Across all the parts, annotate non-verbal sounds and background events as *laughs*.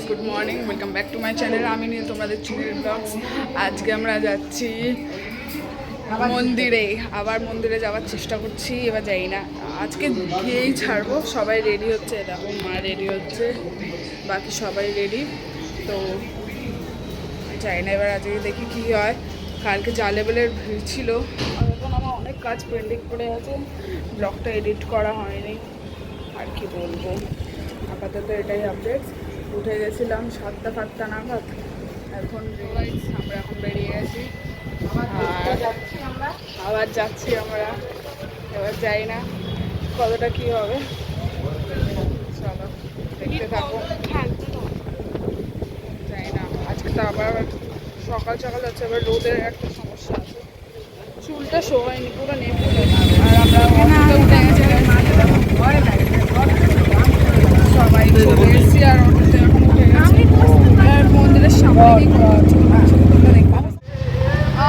Guys good morning welcome back to my channel আমি নীল, তোমাদের channel blogs আজকে আমরা যাচ্ছি মন্দিরে। আবার মন্দিরে যাওয়ার চেষ্টা করছি, এবার যাই না। আজকে গিয়েই ছাড়বো। সবাই রেডি হচ্ছে। দেখো, মা রেডি হচ্ছে। বাকি সবাই রেডি তো যাই না, এবার আজকে দেখি কী হয়। কালকে যা লেভেলের ভিড় ছিল। এখন আমার অনেক কাজ পেন্ডিং পড়ে আছে। ব্লগটা এডিট করা হয়নি। আর কি বলব? আপাতত এটাই আপডেট উঠে গেছিলাম সাতটা সাতটা নাগাদ এখন আমরা এখন বেরিয়ে গেছি আবার যাচ্ছি আমরা এবার যাই না কতটা কি হবে চলো দেখতে থাকো যাই না আজকে তো আবার সকাল সকাল যাচ্ছে এবার রোদের একটা সমস্যা আছে চুলটা শোয়নি পুরো নেমে আর আমরা উঠে গেছি সবাই এসেছি আর অটোতে এখন উঠে গেছি আর মন্দিরের সামনে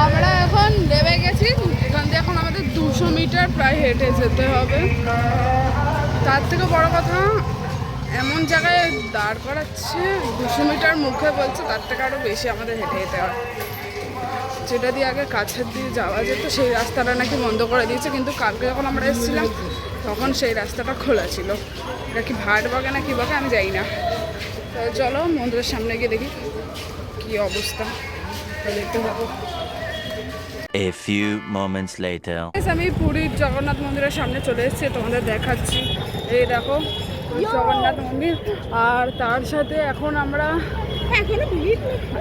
আমরা এখন নেমে গেছি। এখান থেকে এখন আমাদের দুশো মিটার প্রায় হেঁটে যেতে হবে। তার থেকে বড় কথা, এমন জায়গায় দাঁড় করাচ্ছে, দুশো মিটার মুখে বলছে, তার থেকে আরও বেশি আমাদের হেঁটে যেতে হয়। যেটা দিয়ে আগে কাছের দিয়ে যাওয়া যেত, সেই রাস্তাটা নাকি বন্ধ করে দিয়েছে, কিন্তু কালকে যখন আমরা এসেছিলাম, তখন সেই রাস্তাটা খোলা ছিল। এটা কি ভাট বাগে না কি বাগে আমি যাই না। চলো মন্দিরের সামনে গিয়ে দেখি কি অবস্থা। দেখতে পাবো A few moments later. আমি পুরীর জগন্নাথ মন্দিরের সামনে চলে এসেছি তোমাদের দেখাচ্ছি। এই দেখো জগন্নাথ মন্দির। আর তার সাথে এখন আমরা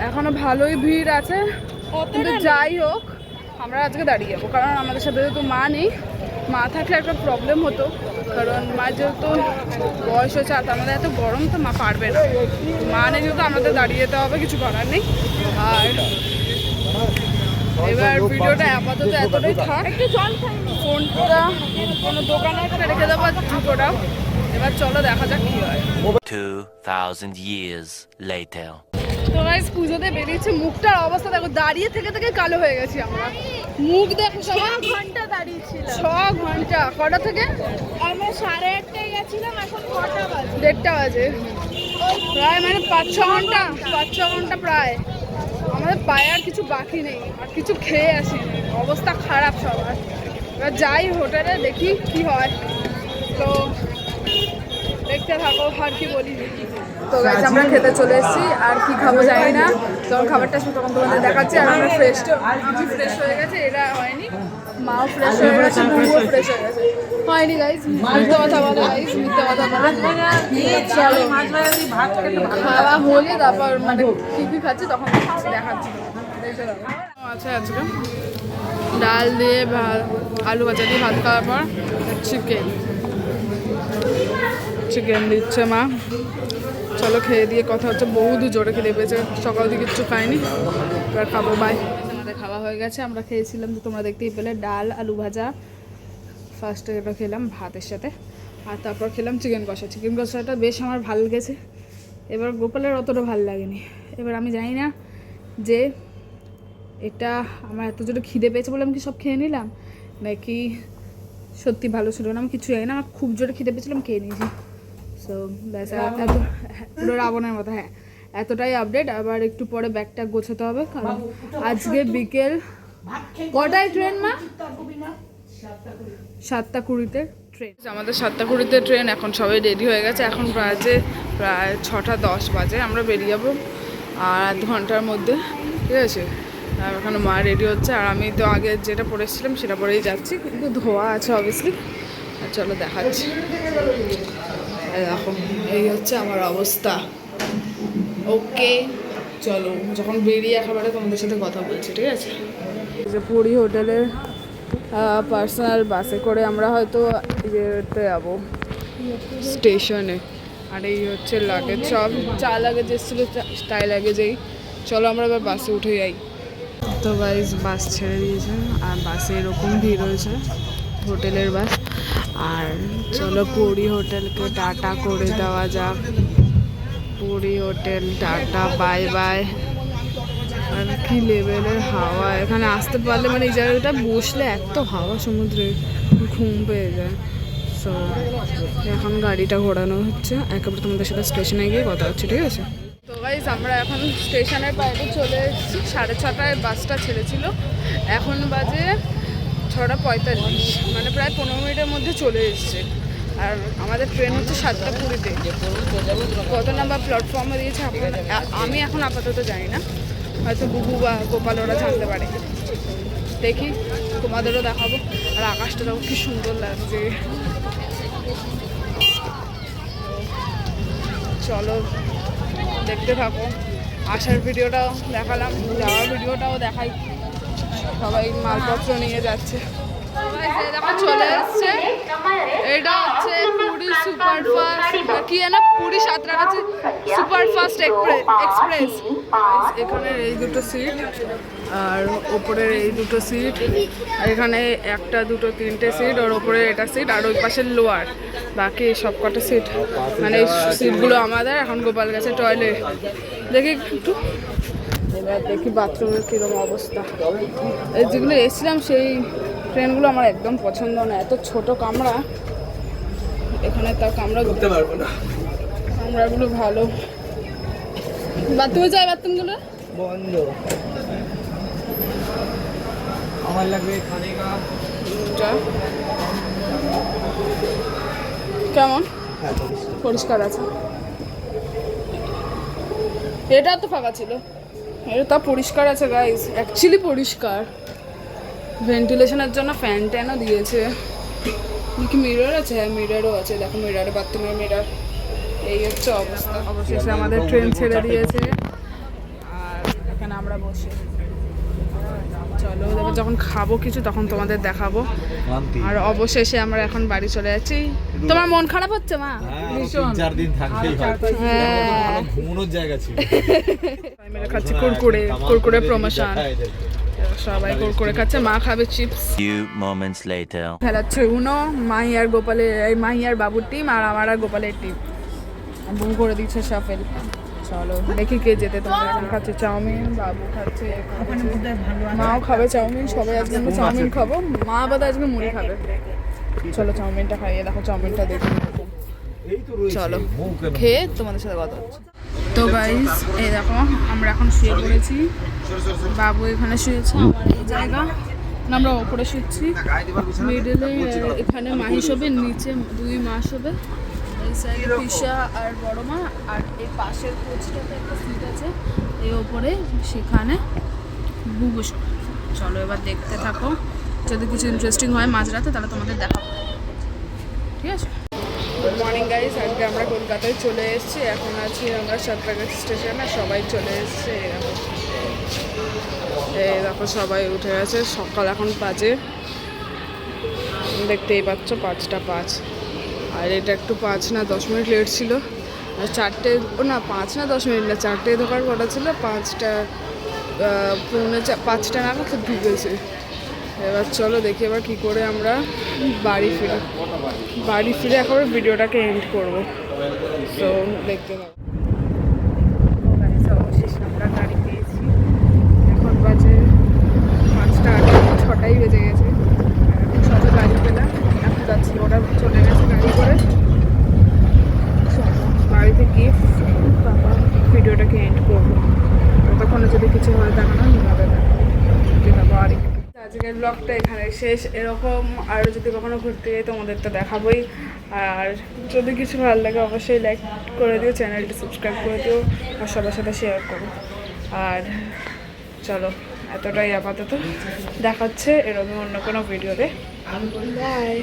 এখনও ভালোই ভিড় আছে। কিন্তু যাই হোক আমরা আজকে দাঁড়িয়ে যাব। কারণ আমাদের সাথে যেহেতু মা নেই মা থাকলে একটা প্রবলেম হতো। কারণ মা যেহেতু বয়স হচ্ছে আর আমাদের এত গরম তো মা পারবে না। মা নেই যেহেতু আমাদের দাঁড়িয়ে যেতে হবে কিছু করার নেই। আর এবার ভিডিওটা আপাতত এতটাই থাক। একটু জল ফোনটা কোনো দোকানে একটা রেখে দেবো জুতোটা। এবার চলো দেখা যাক কি হয়। 2,000 years later. তো গাইস পুজোতে বেরিয়েছে মুখটার অবস্থা দেখো দাঁড়িয়ে থেকে থেকে কালো হয়ে গেছি আমরা। মুখ দেখো সবাই। ঘণ্টা দাঁড়িয়েছিলাম ছ ঘণ্টা কটা থেকে? আমরা সাড়ে আটটায় গেছিলাম এখন কটা বাজে। দেড়টা বাজে। প্রায় মানে পাঁচ ছ ঘণ্টা পাঁচ ছ ঘণ্টা প্রায়। আমাদের পায়ে আর কিছু বাকি নেই আর কিছু খেয়ে আসিনি অবস্থা খারাপ সবার। এবার যাই হোটেলে দেখি কি হয়। তো দেখতে থাকো আর কি বলি। তো গাছ আমরা খেতে চলে এসেছি আর কি খাব জানি না। যখন খাবারটা তখন তোমাদের দেখাচ্ছি আর আমরা ফ্রেশ ফ্রেশ হয়ে গেছে এরা হয়নি। মাও ফ্রেশ হয়ে গেছে বুবুও ফ্রেশ হয়ে গেছে। হয়নি গাইজ মিথ্যে কথা বলে গাইজ মিথ্যে কথা বলে। চলো। খাওয়া হলে তারপর মানে কি কি খাচ্ছি তখন দেখাচ্ছি। আছে আজকে। ডাল দিয়ে ভাত আলু ভাজা দিয়ে ভাত খাওয়ার পর চিকেন চিকেন দিচ্ছে মা। চলো খেয়ে দিয়ে কথা হচ্ছে। বহু দূর জোরে খেতে পেয়েছে। সকাল থেকে কিচ্ছু খাইনি এবার খাব বাই খাওয়া হয়ে গেছে। আমরা খেয়েছিলাম তো তোমরা দেখতেই পেলে ডাল আলু ভাজা। ফার্স্টে এটা খেলাম ভাতের সাথে। আর তারপর খেলাম চিকেন কষা। চিকেন কষাটা বেশ আমার ভালো লেগেছে। এবার গোপালের অতটা ভালো লাগেনি। এবার আমি জানি না যে এটা আমার এত জোরে খিদে পেয়েছে বলে আমি কি সব খেয়ে নিলাম? নাকি সত্যি ভালো ছিল না? আমি কিছু জানি না। আমার খুব জোরে খিদে পেয়েছিলাম খেয়ে নিয়েছি। সো ব্যাস হ্যাঁ, পুরো রাবণের মতো হ্যাঁ। এতটাই আপডেট আবার একটু পরে ব্যাগটা গোছাতে হবে কারণ আজকে বিকেল কটায় ট্রেন মা? সাতটা কুড়িতে। ট্রেন আমাদের সাতটা কুড়িতে ট্রেন এখন সবাই রেডি হয়ে গেছে। এখন বাজে প্রায় ছটা দশ বাজে আমরা বেরিয়ে যাব আর আধ ঘণ্টার মধ্যে ঠিক আছে? আর ওখানে মা রেডি হচ্ছে আর আমি তো আগে যেটা পরেছিলাম সেটা পরেই যাচ্ছি কিন্তু ধোয়া আছে অবভিয়াসলি আর চলো দেখাচ্ছি। দেখো এই হচ্ছে আমার অবস্থা। ওকে চলো যখন বেরিয়ে একেবারে তোমাদের সাথে কথা বলছি ঠিক আছে? যে পুরী হোটেলের পার্সোনাল বাসে করে আমরা হয়তো ইয়েতে যাব। স্টেশনে। আর এই হচ্ছে লাগেজ সব চা লাগেজ এসেছিল তাই লাগেজেই চলো আমরা এবার বাসে উঠে যাই। তো গাইজ বাস ছেড়ে দিয়েছে আর বাসে এরকম ভিড় হয়েছে হোটেলের বাস আর চলো পুরী হোটেলকে টাটা করে দেওয়া যাক। Puri hotel, tata, bye bye. আর কি লেভেলের হাওয়া। এখানে আসতে পারলে মানে এই জায়গাটা বসলে এত হাওয়া সমুদ্রে, ঘুম পেয়ে যায়। সো এখন গাড়িটা ঘোরানো হচ্ছে। একেবারে তোমাদের সাথে স্টেশনে গিয়ে কথা হচ্ছে, ঠিক আছে? তো গাইজ আমরা এখন স্টেশনের বাইরে চলে এসেছি। সাড়ে ছটায় বাসটা ছেড়েছিল। এখন বাজে ছটা পঁয়তাল্লিশ মানে প্রায় পনেরো মিনিটের মধ্যে চলে এসছে। আর আমাদের ট্রেন হচ্ছে সাতটা কুড়িতে। কত নাম্বার প্ল্যাটফর্মে দিয়েছে আমি এখন আপাতত জানি না। হয়তো বুবু বা গোপাল ওরা জানতে পারে। দেখি, তোমাদেরও দেখাবো। আর আকাশটা দেখো কি সুন্দর লাগছে। চলো, দেখতে থাকো। আসার ভিডিওটাও দেখালাম, যাওয়ার ভিডিওটাও দেখাই। সবাই মালপত্র নিয়ে যাচ্ছে। এটা হচ্ছে এক্সপ্রেস। এখানে এই দুটো সিট, আর ওপরের এই দুটো সিট এখানে একটা, দুটো, তিনটে সিট, আর ওপরে এটা সিট, আর ওই পাশের লোয়ার। বাকি সব কটা সিট। মানে সিটগুলো আমাদের, এখন গোপাল গেছে টয়লেট দেখি একটু। দেখি বাথরুমের কীরকম অবস্থা। যেগুলো এসেছিলাম, সেই ট্রেনগুলো আমার একদম পছন্দ না। এত ছোট কামরা। এখানে তার কামরা করতে পারব না। কামরাগুলো ভালো। বাথরুমে যায় বাথরুমগুলো? বন্ধ। আমার লাগবে কেমন? পরিষ্কার। আছে। এটা তো ফাঁকা ছিল। এটা তা পরিষ্কার আছে গাইস অ্যাকচুয়ালি পরিষ্কার। ভেন্টিলেশনের জন্য ফ্যান ট্যানও দিয়েছে। কি মিরর আছে? হ্যাঁ মিররও আছে। দেখো মিররে বাথরুমের মিরর এই হচ্ছে অবস্থা। অবশেষে আমাদের ট্রেন ছেড়ে দিয়েছে। আর এখানে আমরা বসে। চলো এবার যখন খাব কিছু তখন তোমাদের দেখাবো। আর অবশেষে আমরা এখন বাড়ি চলে যাচ্ছি। তোমার মন খারাপ হচ্ছে মা? হ্যাঁ তিন চার দিন থাকতেই হয়। ঘুমানোর জায়গা ছিল। *laughs* খাচ্ছি কুরকুরে কুরকুরে প্রমোশন সবাই কুরকুরে খাচ্ছে মা খাবে চিপস Few moments later. খেলাচ্ছে উনো মাই আর গোপালের এই মাই আর বাবুর টিম আর আমার আর গোপালের টিম বুম করে দিচ্ছে সাফেল চলো দেখি কে যেতে তোমার এখন খাচ্ছে চাউমিন বাবু খাচ্ছে মাও খাবে চাউমিন সবাই আজকে আমরা চাউমিন খাব। মা বাদা আজকে মুড়ি খাবে। চলো চাউমিনটা খাইয়ে দেখো চাউমিনটা দেখি। এই তো রয়েছে চলো খেয়ে তোমাদের সাথে কথা হচ্ছে। তো গাইস এই দেখো, আমরা এখন শুয়ে পড়েছি। বাবু এখানে শুয়েছে, আমার এই জায়গা। আমরা ওপরে শুচ্ছি। মিডলে এখানে মাহি শোবে নিচে দুই মা শোবে এই সাইডে পিসা আর বড় মা আর এই পাশের কোচটাতে একটা সিট আছে, এই ওপরে, সেখানে বুবু চলো এবার দেখতে থাকো। যদি কিছু ইন্টারেস্টিং হয় মাঝরাতে, তাহলে তোমাদের দেখাবো। ঠিক আছে? গুড মর্নিং গাইস আজকে আমরা কলকাতায় চলে এসেছি। এখন আছি আমরা সাঁতরাগাছি স্টেশনে সবাই চলে এসেছে। এই দেখো, সবাই উঠে গেছে। সকাল এখন পাঁচে। দেখতেই পাচ্ছ, পাঁচটা পাঁচ। আর এটা একটু পাঁচ না দশ মিনিট লেট ছিল। চারটে না, পাঁচ না দশ মিনিট না, চারটে ঢোকার কথা ছিল। পাঁচটা পৌনে পাঁচটা নাগাদ ঢুকেছে এবার চলো দেখি এবার কী করে আমরা বাড়ি ফিরি। বাড়ি ফিরে এখন ভিডিওটাকে এন্ড করব। তো দেখতে পাবো অবশেষে আমরা গাড়ি পেয়েছি এখন বাজে পাঁচটা আগে ছটাই বেজে গেছে আর এখন সবে গাড়ি পেলাম এখন যাচ্ছি ওরা চলে গেছে গাড়ি করে চলো, বাড়িতে গিয়ে তারপর ভিডিওটাকে এন্ড করব ততক্ষণে যদি কিছু হয় দেখানো নিভাবে দেখাবো আর একটু। আজকের ব্লগটা এখানে শেষ। এরকম আরও যদি কখনো ঘুরতে যাই, তোমাদের তো দেখাবোই। আর যদি কিছু ভালো লাগে, অবশ্যই লাইক করে দিও চ্যানেলটি সাবস্ক্রাইব করে দিও, আর সবার সাথে শেয়ার করো। আর চলো, এতটাই আপাতত। দেখাচ্ছে এরকম অন্য কোনো ভিডিওতে বাই